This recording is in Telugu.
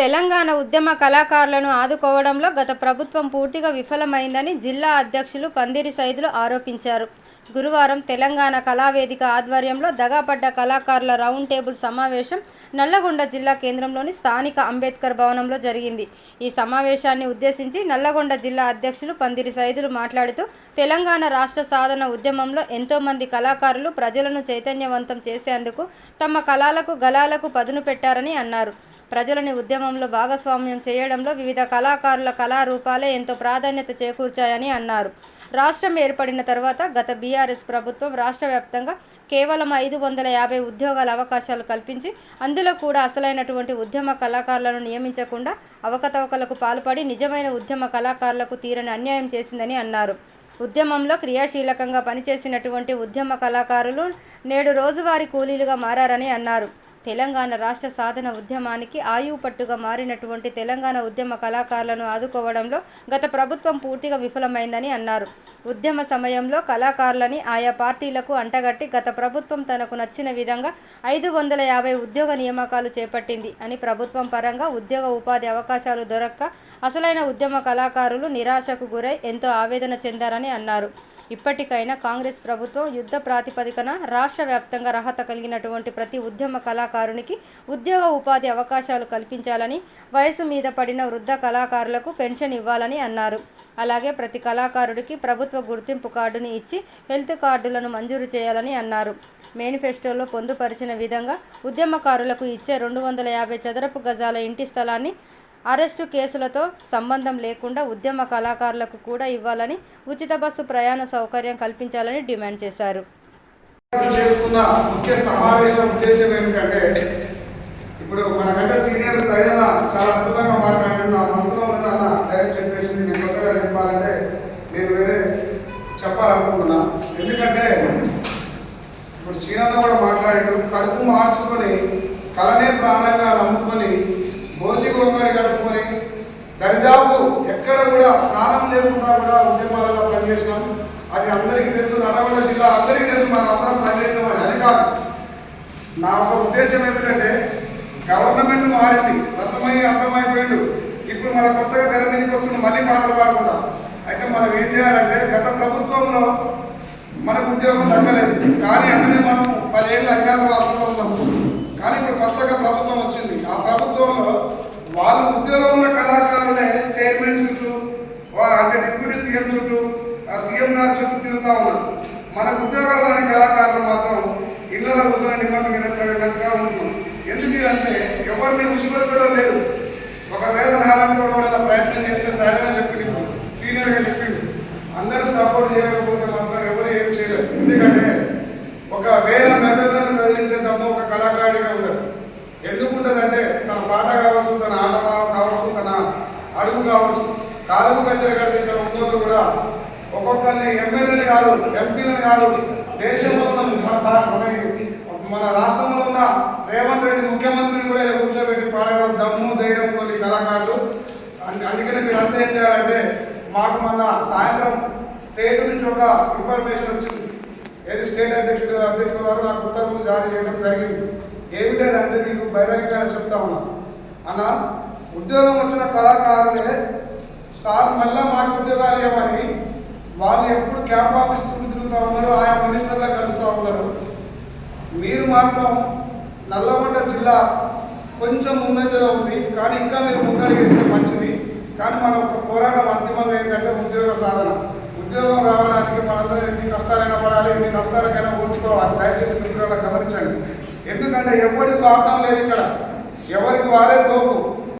తెలంగాణ ఉద్యమ కళాకారులను ఆదుకోవడంలో గత ప్రభుత్వం పూర్తిగా విఫలమైందని జిల్లా అధ్యక్షులు పందిరి సైదులు ఆరోపించారు. గురువారం తెలంగాణ కళావేదిక ఆధ్వర్యంలో దగాపడ్డ కళాకారుల రౌండ్ టేబుల్ సమావేశం నల్లగొండ జిల్లా కేంద్రంలోని స్థానిక అంబేద్కర్ భవనంలో జరిగింది. ఈ సమావేశాన్ని ఉద్దేశించి నల్లగొండ జిల్లా అధ్యక్షులు పందిరి సైదులు మాట్లాడుతూ తెలంగాణ రాష్ట్ర సాధన ఉద్యమంలో ఎంతోమంది కళాకారులు ప్రజలను చైతన్యవంతం చేసేందుకు తమ కళలకు గలాలకు పదును పెట్టారని అన్నారు. ప్రజలని ఉద్యమంలో భాగస్వామ్యం చేయడంలో వివిధ కళాకారుల కళారూపాలే ఎంతో ప్రాధాన్యత చేకూర్చాయని అన్నారు. రాష్ట్రం ఏర్పడిన తర్వాత గత బీఆర్ఎస్ ప్రభుత్వం రాష్ట్ర వ్యాప్తంగా కేవలం ఐదు వందల యాభై ఉద్యోగాల అవకాశాలు కల్పించి అందులో కూడా అసలైనటువంటి ఉద్యమ కళాకారులను నియమించకుండా అవకతవకలకు పాల్పడి నిజమైన ఉద్యమ కళాకారులకు తీరని అన్యాయం చేసిందని అన్నారు. ఉద్యమంలో క్రియాశీలకంగా పనిచేసినటువంటి ఉద్యమ కళాకారులు నేడు రోజువారీ కూలీలుగా మారారని అన్నారు. తెలంగాణ రాష్ట్ర సాధన ఉద్యమానికి ఆయువు పట్టుగా మారినటువంటి తెలంగాణ ఉద్యమ కళాకారులను ఆదుకోవడంలో గత ప్రభుత్వం పూర్తిగా విఫలమైందని అన్నారు. ఉద్యమ సమయంలో కళాకారులని ఆయా పార్టీలకు అంటగట్టి గత ప్రభుత్వం తనకు నచ్చిన విధంగా ఐదు వందల యాభై ఉద్యోగ నియామకాలు చేపట్టింది అని ప్రభుత్వం పరంగా ఉద్యోగ ఉపాధి అవకాశాలు దొరక్క అసలైన ఉద్యమ కళాకారులు నిరాశకు గురై ఎంతో ఆవేదన చెందారని అన్నారు. ఇప్పటికైనా కాంగ్రెస్ ప్రభుత్వం యుద్ధ ప్రాతిపదికన రాష్ట్ర వ్యాప్తంగా అర్హత కలిగినటువంటి ప్రతి ఉద్యమ కళాకారునికి ఉద్యోగ ఉపాధి అవకాశాలు కల్పించాలని వయసు మీద పడిన వృద్ధ కళాకారులకు పెన్షన్ ఇవ్వాలని అన్నారు. అలాగే ప్రతి కళాకారుడికి ప్రభుత్వ గుర్తింపు కార్డుని ఇచ్చి హెల్త్ కార్డులను మంజూరు చేయాలని అన్నారు. మేనిఫెస్టోలో పొందుపరిచిన విధంగా ఉద్యమకారులకు ఇచ్చే రెండు వందల యాభై చదరపు గజాల ఇంటి స్థలాన్ని అరెస్టు కేసులతో సంబంధం లేకుండా ఉద్యమ కళాకారులకు కూడా ఇవ్వాలని ఉచిత బస్సు ప్రయాణ సౌకర్యం కల్పించాలని డిమాండ్ చేశారు. చేసుకున్న ముఖ్య సమావేశం ఉద్దేశం ఏమిటంటే ఇప్పుడు మనకంటే సీనియర్ సైజన చాలా అద్భుతంగా మాట్లాడాడు నా మనసులో ఉన్నదన్న డైరెక్ట్ చెప్పేసి నేను కొత్తగా చెప్పాలంటే నేను వేరే చెప్పాలనుకుంటున్నా. ఎందుకంటే ఇప్పుడు శ్రీనాథ్ కూడా మాట్లాడాడు కడుపు మార్చుకొని కళనే ప్రాణంగా నమ్ముకొని గోసి గొంగడి కట్టుకొని దరిదాపు ఎక్కడ కూడా స్నానం లేకుండా కూడా ఉద్యమాలలో పనిచేసినాం. అది అందరికీ తెలుసు నల్గొండ జిల్లా అందరికీ తెలుసు మనం అందరం పనిచేసినామని అది కాదు. నా ఒక ఉద్దేశం ఏమిటంటే గవర్నమెంట్ మారింది రసమయ్యి అర్థమైపోయిండు. ఇప్పుడు మన కొత్తగా తెర మీదకి వస్తున్న మళ్ళీ పాటలు పాడకుండా అయితే మనం ఏం చేయాలంటే గత ప్రభుత్వంలో మనకు ఉద్యోగం తగ్గలేదు కానీ అన్నీ మనం పదేళ్ళు అజ్ఞాతవాసంలో ఉన్నాం కానీ ఇప్పుడు కొత్తగా ప్రభుత్వం వచ్చింది. ఆ ప్రభుత్వంలో వాళ్ళు ఉద్యోగం ఉన్న కళాకారులే చైర్మన్ చుట్టూ అంటే డిప్యూటీ సీఎం చుట్టూ ఆ సీఎం గారి చుట్టూ తిరుగుతా ఉన్నారు. మన ఉద్యోగాలు లేని కళాకారులు మాత్రం ఇళ్ళలో కూర్చొని నిమ్మకం నిరంతరంగా ఉంటున్నాం ఎందుకు అంటే ఎవరిని ఉసిగొల్పడం లేదు. ఒకవేళ నారాయణ ప్రయత్నం చేస్తే సరే అని చెప్పిండు సీనియర్గా చెప్పిండు. అందరూ సపోర్ట్ చేయకపోతే మాత్రం ఎవరు ఏం చేయలేరు ఎందుకంటే ఒక వేల మెదళ్ళను కదిలించే దమ్ము ఒక కళాకారుడిగా ఉండదు ఎందుకు ఉంటుందంటే తన పాట కావచ్చు తన ఆట కావచ్చు తన అడుగు కావచ్చు కాలువ కచ్చరి కడితే ఇక్కడ ఉన్నోళ్ళు కూడా ఒక్కొక్కరిని ఎమ్మెల్యేలు కాదు ఎంపీలను కాదు దేశంలో మన మన- రాష్ట్రంలో ఉన్న రేవంత్ రెడ్డి ముఖ్యమంత్రిని కూడా కూర్చోబెట్టి పాడగల దమ్ము ధైర్యం కొన్ని కళాకారులు అందుకనే మీరు అంతా ఏం చేయాలంటే మాకు మొన్న సాయంత్రం స్టేట్ నుంచి ఒక ఇన్ఫర్మేషన్ వచ్చింది. ఏది స్టేట్ అధ్యక్షుడు అధ్యక్షుడు వారు నాకు ఉత్తర్వులు జారీ చేయడం జరిగింది. ఏమిటంటే నీకు బహిరంగంగా చెప్తా ఉన్నా. అన్న ఉద్యోగం వచ్చిన కళాకారులే సార్ మళ్ళా మాకు ఉద్యోగాలు ఏమని వాళ్ళు ఎప్పుడు క్యాంప్ ఆఫీస్ తిరుగుతూ ఉన్నారు ఆయా మినిస్టర్లకు కలుస్తూ ఉన్నారు. మీరు మాత్రం నల్లగొండ జిల్లా కొంచెం ముందంజలో ఉంది కానీ ఇంకా మీరు ముందడిగేస్తే మంచిది. కానీ మన ఒక పోరాటం అంతిమం ఏంటంటే ఉద్యోగ సాధన. ఉద్యోగం రావడానికి మనందరం ఎన్ని కష్టాలైనా పడాలి ఎన్ని నష్టాలకైనా ఓర్చుకోవాలి. దయచేసి మిత్రులను గమనించండి. ఎందుకంటే ఎవరి స్వార్థం లేదు ఇక్కడ? ఎవరికి వారే తోపు